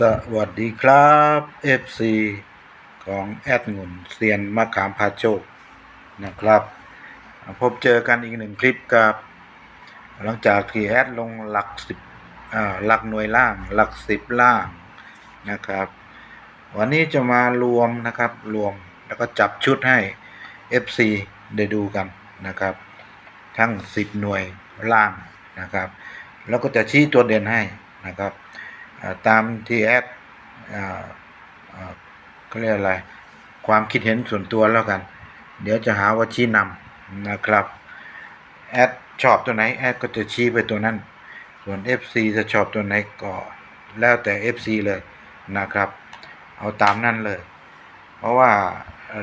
สวัสดีครับ FC ของแอดงุนเซียนมะขามพาโชคนะครับ พบเจอกันอีกหนึ่งคลิปกับ หลังจากที่แอดลงหลักสิบหลักหน่วยล่าง หลักสิบล่างนะครับ วันนี้จะมารวมนะครับรวมแล้วก็จับชุดให้ FC ได้ดูกันนะครับ ทั้ง10หน่วยล่างนะครับ แล้วก็จะชี้ตัวเด่นให้นะครับ ตามที่แอดอ่าอ่าเขาเรียกอะไร ความคิดเห็นส่วนตัวแล้วกัน เดี๋ยวจะหาว่าชี้นำนะครับแอดชอบตัวไหนแอดก็จะชี้ไปตัวนั้น ส่วน FC จะชอบตัวไหนก็แล้วแต่ FC เลยนะครับ เอาตามนั้นเลย เพราะว่า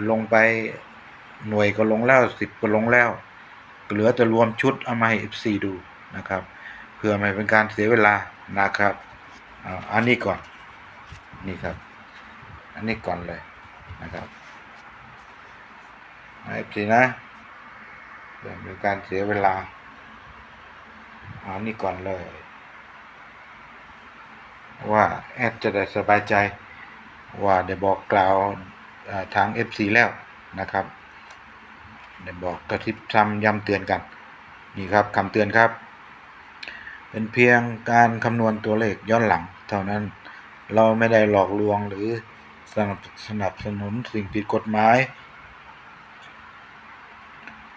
ลงไปหน่วยก็ลงแล้วสิบก็ลงแล้ว เหลือแต่รวมชุดเอามาให้ FC ดูนะครับ เพื่อไม่เป็นการเสียเวลานะครับ เอาอันนี้ก่อน นี่ครับ อันนี้ก่อนเลยนะครับให้ FC นะเพื่อไม่เป็นการเสียเวลาเอาอันนี้ก่อนเลย ว่าแอดจะได้สบายใจว่าได้บอกกล่าวทาง FC แล้วนะครับได้บอกกระทิบซ้ำย้ำเตือนกัน นี่ครับคำเตือนครับ เป็นเพียงการคำนวณตัวเลขย้อนหลัง เท่านั้น เราไม่ได้หลอกลวงหรือสนับสนับสนุนสิ่งผิดกฎหมาย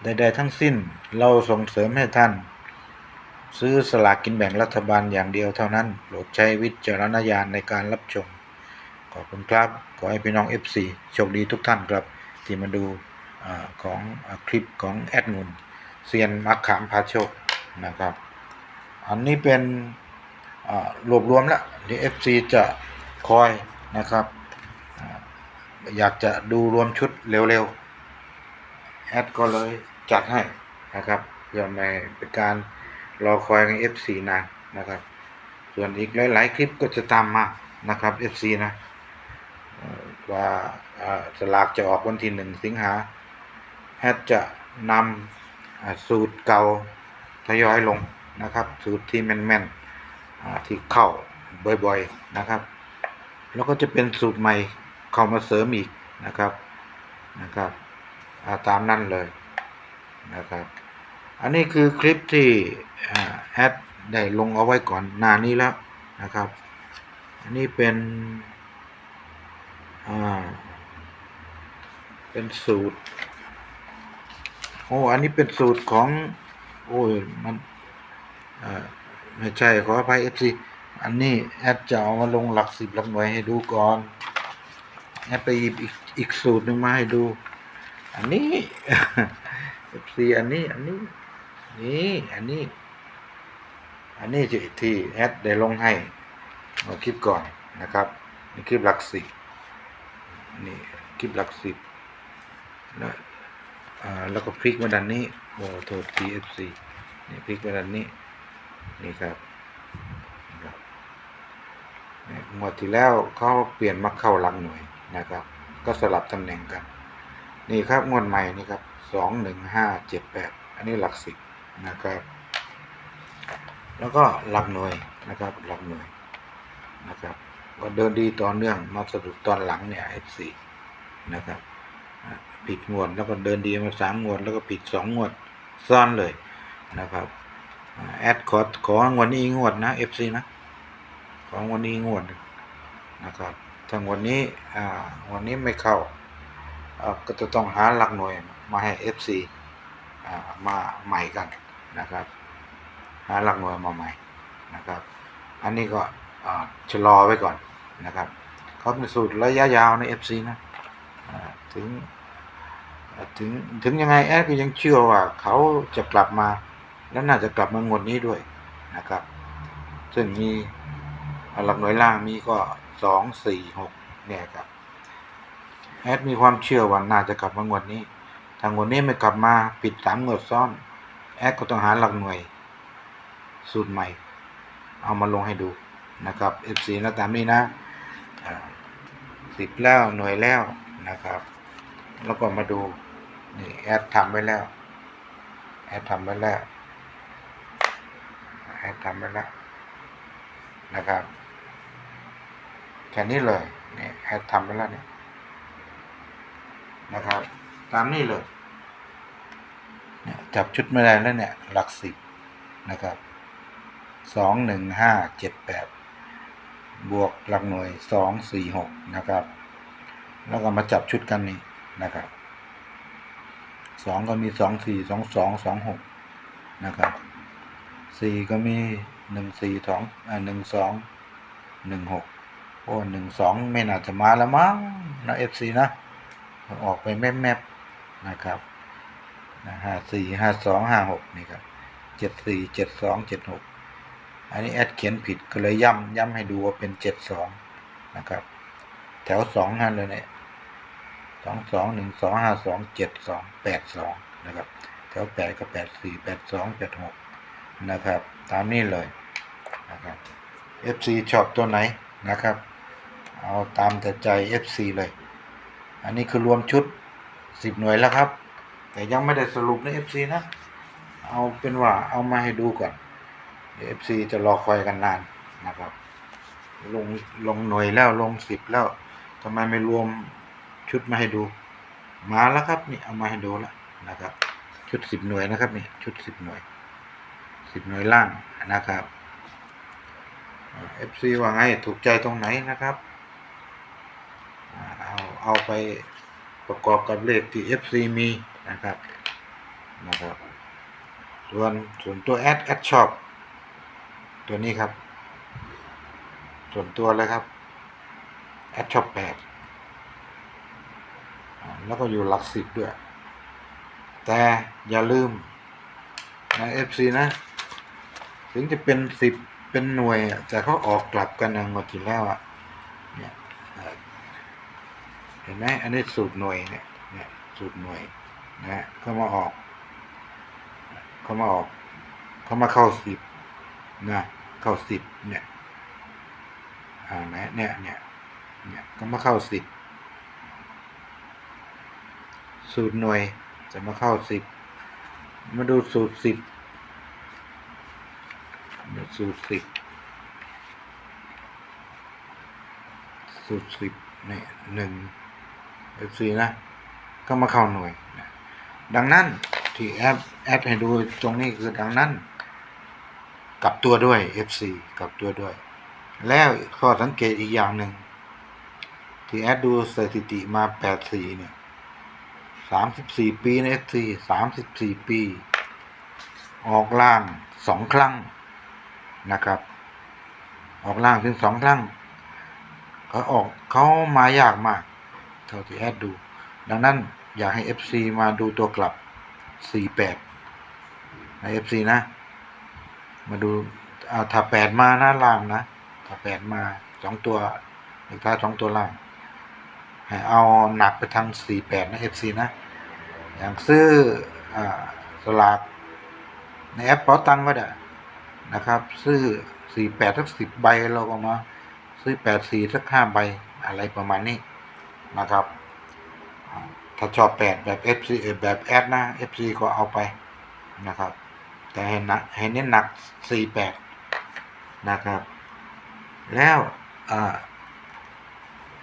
ใดๆทั้งสิ้นเราส่งเสริมให้ท่าน ซื้อสลากกินแบ่งรัฐบาลอย่างเดียวเท่านั้นโปรดใช้วิจารณญาณในการรับชม ขอบคุณครับ ขอให้พี่น้อง FC โชคดีทุกท่านครับ ที่มาดูอาของอคลิปของแอดมุนเซียนมักขามพาโชคนะครับ อันนี้เป็นรวบรวมแล้วเดี๋ยว FC จะคอยนะครับอยากจะดูรวมชุดเร็วๆ แอดก็เลยจัดให้นะครับเพื่อไม่เป็นการรอคอยของ FC นานนะครับ ส่วนอีกหลายๆ คลิปก็จะตามมานะครับ FC นะว่าสลากจะออกวันที่หนึ่งสิงหาแอดจะนำสูตรเก่าทยอยลง นะครับสูตรที่แม่นๆอ่าที่เข้าบ่อยๆนะครับ แล้วก็จะเป็นสูตรใหม่เข้ามาเสริมอีกนะครับนะครับาตามนั่นเลยนะครับ อันนี้คือคลิปที่แอดได้ลงเอาไว้ก่อนหน้านี้แล้วนะครับ อันนี้เป็นอ่าเป็นสูตร โอ้ อันนี้เป็นสูตรของ โอ้ย มัน ไม่ใช่ขออภัยเอฟซีอันนี้แอดจะเอามาลงหลักสิบหลักหน่วยให้ดูก่อนแอดไปหยิบอีกอีกสูตรหนึ่งมาให้ดู อันนี้เอฟซีอันนี้อันนี้นี่อันนี้ อันนี้ที่ที่แอดได้ลงให้เมื่อคลิปก่อนนะครับนี่คลิปหลักสิบนี่คลิปหลักสิบแล้วอ่าแล้วก็พลิกมาด้านนี้โอ้โทษ TFC นี่พลิกมาด้านนี้ นี่ครับงวดที่แล้วเขาเปลี่ยนมาเข้าหลังหน่วยนะครับ ก็สลับตำแหน่งกัน นี่ครับงวดใหม่นี่ครับสองหนึ่งห้าเจ็ดแปดอันนี้หลักสิบนะครับ แล้วก็หลักหน่วยนะครับหลักหน่วยนะครับก็เดินดีต่อเนื่องมาสะดุดตอนหลังเนี่ย F4 นะครับผิดงวดแล้วก็เดินดีมาสามงวดแล้วก็ผิดสองงวด ซ้อนเลยนะครับ แอดขอของวดนี้อีกงวดนะ FC นะ ของวันนี้อีกงวดนะครับถ้างวันนี้อ่าวันนี้ไม่เข้าก็จะต้องหาหลักหน่วยมาให้ FC อ่ามาใหม่กันนะครับ หาหลักหน่วยมาใหม่นะครับ อันนี้ก็ชะลอไว้ก่อนนะครับเขาเป็นสูตรระยะยาวใน FC นะอ่าถึงถึง ถึงยังไงแอดก็ยังเชื่อว่าเขาจะกลับมา และน่าจะกลับมางวดนี้ด้วยนะครับ ซึ่งมีอ่าหลักหน่วยล่างมีก็สองสี่หกเนี่ยครับแอดมีความเชื่อว่าน่าจะกลับมางวดนี้ทางวดนี้ไม่กลับมาปิดสามงวดซ้อนแอดก็ต้องหาหลักหน่วย สูตรใหม่ เอามาลงให้ดูนะครับ FC นะตามนี้นะสิบแล้วหน่วยแล้วนะครับ แล้วก็มาดูนี่แอดทำไว้แล้วแอดทำไว้แล้ว แอดทำไว้แล้วนะครับแค่นี้เลยเนี่ยแอดทำไปแล้วเนี่ยนะครับ ตามนี้เลยเนี่ยจับชุดไม่ได้แล้วเนี่ย หลักสิบนะครับสองหนึ่งห้าเจ็ดแปดบวกหลักหน่วยสองสี่หกนะครับ แล้วก็มาจับชุดกันนี่นะครับสองก็มีสองสี่สองสองสองหกนะครับ สี่ก็มีหนึ่งสี่สองอ่าหนึ่งสองหนึ่งหกโอ้หนึ่งสองไม่น่าจะมาแล้วมั้งนะเอฟซีนะ ออกไปแมบแมบๆนะครับห้าสี่ห้าสองห้าหกนี่ครับเจ็ดสี่เจ็ดสองเจ็ดหกอันนี้แอดเขียนผิดก็เลยย้ำย้ำให้ดูว่าเป็นเจ็ดสองนะครับ แถวสองนั่นเลยเนี่ยสองสองหนึ่งสองห้าสองเจ็ดสองแปดสองนะครับ แถวแปดก็แปดสี่แปดสองแปดหก นะครับ ตามนี้เลยนะครับ FC ชอบตัวไหนนะครับ เอาตามแต่ใจ FC เลย อันนี้คือรวมชุดสิบหน่วยแล้วครับ แต่ยังไม่ได้สรุปใน FC นะ เอาเป็นว่าเอามาให้ดูก่อนเดี๋ยว FC จะรอคอยกันนานนะครับ ลงลงหน่วยแล้วลงสิบแล้วทำไมไม่รวมชุดมาให้ดู มาแล้วครับนี่เอามาให้ดูแล้วนะครับ ชุดสิบหน่วยนะครับนี่ชุดสิบหน่วย สิบหน่วยล่างนะครับเอฟซีว่าไงถูกใจตรงไหนนะครับ เอาเอาไปประกอบกับเลขที่เอฟซีมีนะครับนะครับ ส่วนส่วนตัวแอดแอดชอบตัวนี้ครับ ส่วนตัวเลยครับแอดชอบแปดแล้วก็อยู่หลักสิบด้วย แต่อย่าลืมนะเอฟซีนะ ถึงจะเป็นสิบเป็นหน่วยอะแต่เขาออกกลับกันนะงวดที่แล้วอะเนี่ยเห็นไหมอันนี้สูตรหน่วยเนี่ยเนี่ยสูตรหน่วยนะฮะเขามาออกเขามาออกเขามาเข้าสิบนะเข้าสิบเนี่ยอ่าไหนเนี่ยเนี่ยเนี่ยเขามาเข้าสิบสูตรหน่วยจะมาเข้าสิบมาดูสูตรสิบ สูตรสิบสูตรสิบเนี่ยหนึ่งเอฟซีนะ ก็มาเข้าหน่วย ดังนั้นที่แอปแอดให้ดูตรงนี้คือดังนั้น กลับตัวด้วย FC กลับตัวด้วย แล้วข้อสังเกตอีกอย่างหนึ่ง ที่แอดดูสถิติมา 84 เนี่ย 34 ปีใน FC 34 ปี ออกล่างสองครั้ง นะครับ ออกล่างถึงสองครั้งเขาออกเขามายากมาก เท่าที่แอดดู ดังนั้นอยากให้ FC มาดูตัวกลับ 48 ใน FC นะ มาดูอาถ้า8มานะล่างนะถ้า8มาสองตัวเลขท้าสองตัวล่าง ให้เอาหนักไปทาง 48 นะ FC นะ อย่างซื้ออสลากในแอปเป๋าตังก็ได้ นะครับ ซื้อสี่แปดสักสิบใบเราก็มา ซื้อแปดสี่สักห้าใบอะไรประมาณนี้นะครับ ถ้าชอบแปดแบบ FC เอ่อแบบแอดนะ FC ก็เอาไปนะครับ แต่ให้หนักให้เน้นหนักสี่แปดนะครับ แล้ว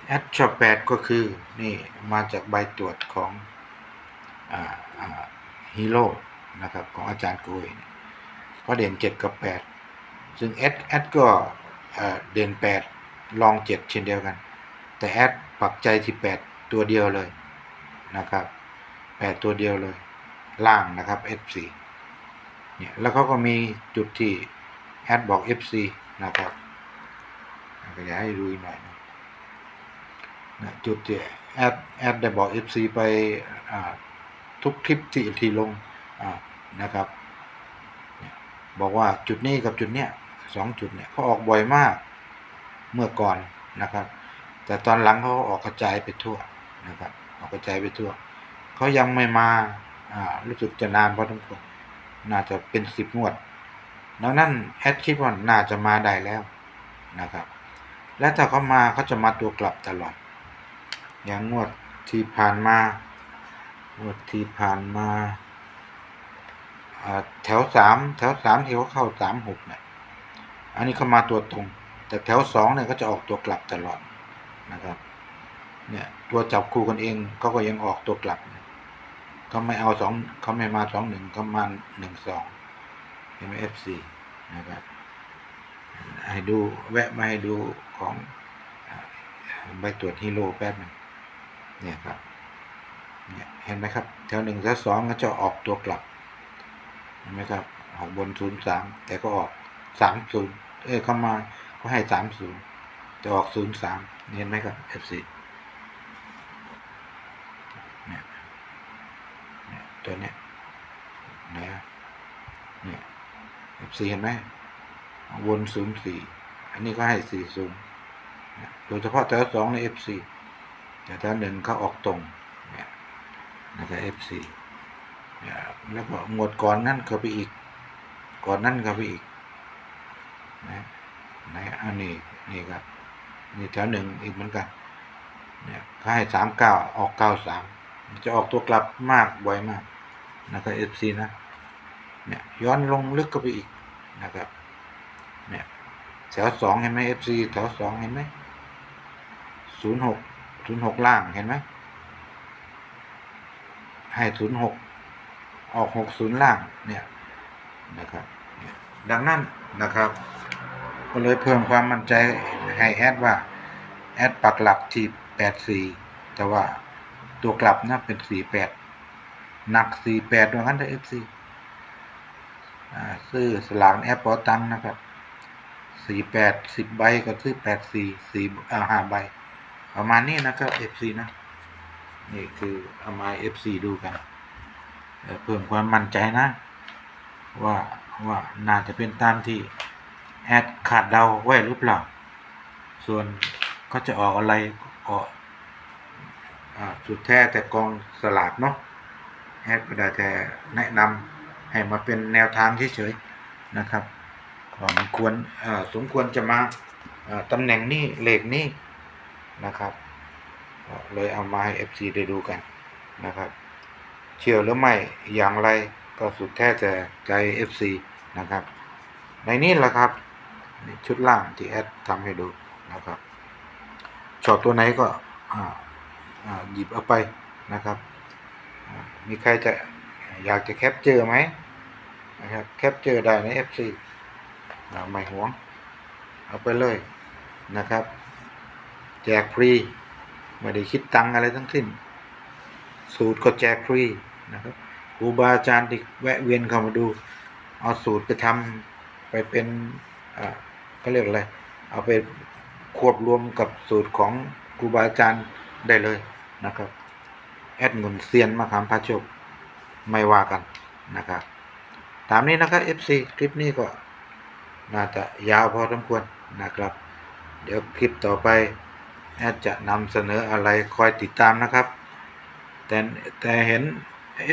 แอดชอบแปดก็คือนี่มาจากใบตรวจของฮีโร่นะครับ ของอาจารย์กุย ก็เด่นเจ็ดกับแปดซึ่งแอดแอดก็เด่นแปดลองเจ็ดเช่นเดียวกัน แต่แอดปักใจที่แปดตัวเดียวเลยนะครับแปดตัวเดียวเลย ล่างนะครับ F4 เนี่ยแล้วเขาก็มีจุดที่แอดบอก FC นะครับก็อยากให้ดูอีกหน่อยนะนะจุดที่แอดแอดได้บอก FC ไปอ่าทุกคลิปที่ที่ลงนะครับ บอกว่าจุดนี้กับจุดเนี้ยสองจุดเนี่ยเขาออกบ่อยมากเมื่อก่อนนะครับ แต่ตอนหลังเขาออกกระจายไปทั่วนะครับออกกระจายไปทั่วเขายังไม่มาอ่ารู้สึกจะนานพอสมควรน่าจะเป็นสิบงวดดังนั้นแอดคิดว่าน่าจะมาได้แล้วนะครับ และถ้าเขามาเขาจะมาตัวกลับตลอด อย่างงวดที่ผ่านมางวดที่ผ่านมาอ่า แถวสามแถวสามที่เขาเข้าสามหกเนี่ยอันนี้เขามาตัวตรง แต่แถวสองเนี่ยก็จะออกตัวกลับตลอดนะครับเนี่ยตัวจับคู่กันเองเขาก็ยังออกตัวกลับเขาไม่เอาสองเขาไม่มาสองหนึ่งเขามาหนึ่งสองเอ็มเอฟซีนะครับให้ดูแวะมาให้ดูของใบตรวจฮีโร่แป๊บนึงเนี่ยครับเนี่ยเห็นไหมครับ แถวหนึ่งแถวสองก็จะออกตัวกลับ เห็นไหมครับ ออกบนศูนย์สามแต่ก็ออกสามศูนย์เอ้ยเข้ามาก็ให้สามศูนย์จะออกศูนย์สามเห็นไหมครับ FC เนี่ยเนี่ยตัวเนี้ยนะเนี่ย FC เห็นไหมวนศูนย์สี่อันนี้ก็ให้สี่ศูนย์โดยเฉพาะแถวสองใน FC แต่แถวหนึ่งเขาออกตรงเนี่ยนะครับ FC เนี่ย แล้วก็หมวดก่อนนั่นเข้าไปอีก ก่อนนั่นเข้าไปอีกนะนะอันนี้นี่ครับนี่แถวหนึ่งอีกเหมือนกันเนี่ยเขาให้สามเก้าออกเก้าสามจะออกตัวกลับมากบ่อยมากนะครับ FC นะเนี่ยย้อนลงลึกเข้าไปอีกนะครับเนี่ยแถวสองเห็นไหม FC แถวสองเห็นไหมศูนย์หกศูนย์หกล่างเห็นไหมให้ศูนย์หก ออกหกศูนย์ล่างเนี่ยนะครับดังนั้นนะครับก็เลยเพิ่มความมั่นใจให้แอดว่าแอดปักหลักที่แปดสี่แต่ว่าตัวกลับนะเป็นสี่แปดหนักสี่แปดว่างั้นเถอะเอฟซีซื้อสลากแอปเปอตังนะครับสี่แปดสิบใบก็ซื้อแปดสี่สี่อ่าห้าใบ ประมาณนี้นะครับเอฟซีนะ นี่คือเอามาเอฟซีดูกัน เพิ่มความมั่นใจนะ ว่าว่าน่าจะเป็นตามที่แอดขาดเดาไว้หรือเปล่า ส่วนก็จะออกอะไรก็สุดแท้แต่กองสลากเนาะแอดก็ได้แต่แนะนำให้มาเป็นแนวทางเฉยๆนะครับมันควรสมควรจะมาตำแหน่งนี้เลขนี้นะครับ เลยเอามาให้ FC ได้ดูกันนะครับ เชื่อหรือไม่อย่างไรก็สุดแท้แต่ใจ FC นะครับ ในนี้แหละครับ ชุดล่างที่แอดทำให้ดูนะครับชอบตัวไหนก็หยิบเอาไปนะครับ มีใครจะอยากจะแคปเจอไหมนะครับแคปเจอได้ใน FC อ่าไม่หวง เอาไปเลยนะครับ แจกฟรี ไม่ได้คิดตังอะไรทั้งสิ้น สูตรก็แจกฟรี นะครับครูบาอาจารย์ที่แวะเวียนเข้ามาดู เอาสูตรไปทำไปเป็นเขาเรียกอะไรเอาไปควบรวมกับสูตรของครูบาอาจารย์ได้เลยนะครับแอดเงินเซียนมาขามพาโชคไม่ว่ากันนะครับตามนี้นะครับ FC คลิปนี้ก็น่าจะยาวพอสมควรนะครับ เดี๋ยวคลิปต่อไปแอดจะนำเสนออะไรคอยติดตามนะครับ แต่แต่เห็น แ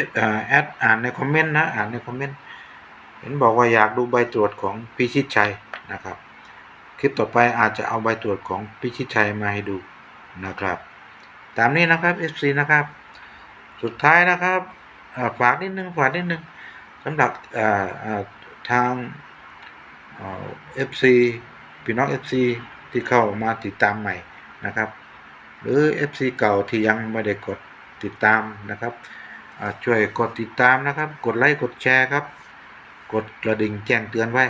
อดอ่านในคอมเมนต์นะอ่านในคอมเมนต์เห็นบอกว่าอยากดูใบตรวจของพิชิตชัยนะครับ คลิปต่อไปอาจจะเอาใบตรวจของพิชิตชัยมาให้ดูนะครับ ตามนี้นะครับ FC นะครับ สุดท้ายนะครับฝากนิดนึงฝากนิดนึงสำหรับทางเอฟซีพี่น้อง FC ที่เข้ามาติดตามใหม่นะครับ หรือ FC เก่าที่ยังไม่ได้กดติดตามนะครับ ช่วยกดติดตามนะครับ กดไลค์กดแชร์ครับ กดกระดิ่งแจ้งเตือนไว้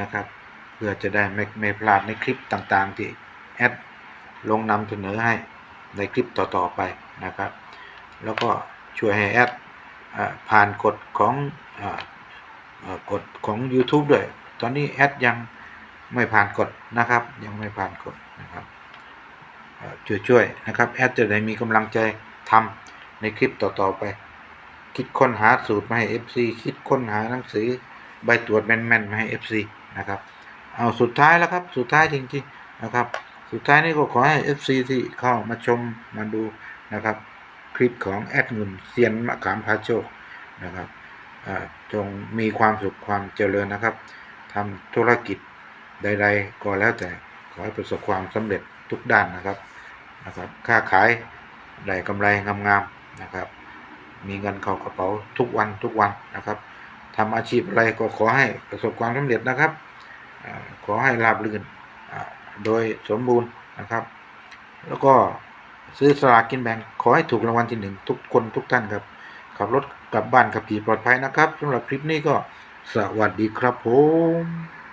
นะครับ เพื่อจะได้ไม่ไม่พลาดในคลิปต่างๆ ที่แอดลงนำเสนอให้ในคลิปต่อๆไปนะครับ แล้วก็ช่วยให้แอดผ่านกฎของกฎของ YouTube ด้วย ตอนนี้แอดยังไม่ผ่านกฎนะครับ ยังไม่ผ่านกฎนะครับช่วยๆนะครับแอดจะได้มีกำลังใจทำในคลิปต่อๆไป คิดค้นหาสูตรมาให้ FC คิดค้นหาหนังสือใบตรวจแม่นๆมาให้ FC นะครับเอาสุดท้ายแล้วครับสุดท้ายจริงๆนะครับ สุดท้ายนี้ก็ขอให้ FC ที่เข้ามาชมมาดูนะครับ คลิปของแอดเงินเซียนมะขามพาโชคนะครับจงมีความสุขความเจริญนะครับทำธุรกิจใด ๆ ก็แล้วแต่ขอให้ประสบความสำเร็จทุกด้านนะครับนะครับ ค้าขายได้กำไรงามๆนะครับ มีเงินเข้ากระเป๋าทุกวันทุกวันนะครับทำอาชีพอะไรก็ขอให้ประสบความสำเร็จนะครับขอให้ราบรื่นโดยสมบูรณ์นะครับ แล้วก็ซื้อสลากกินแบ่งขอให้ถูกรางวัลที่หนึ่งทุกคนทุกท่านครับขับรถกลับบ้านขับขี่ปลอดภัยนะครับสำหรับคลิปนี้ก็สวัสดีครับผม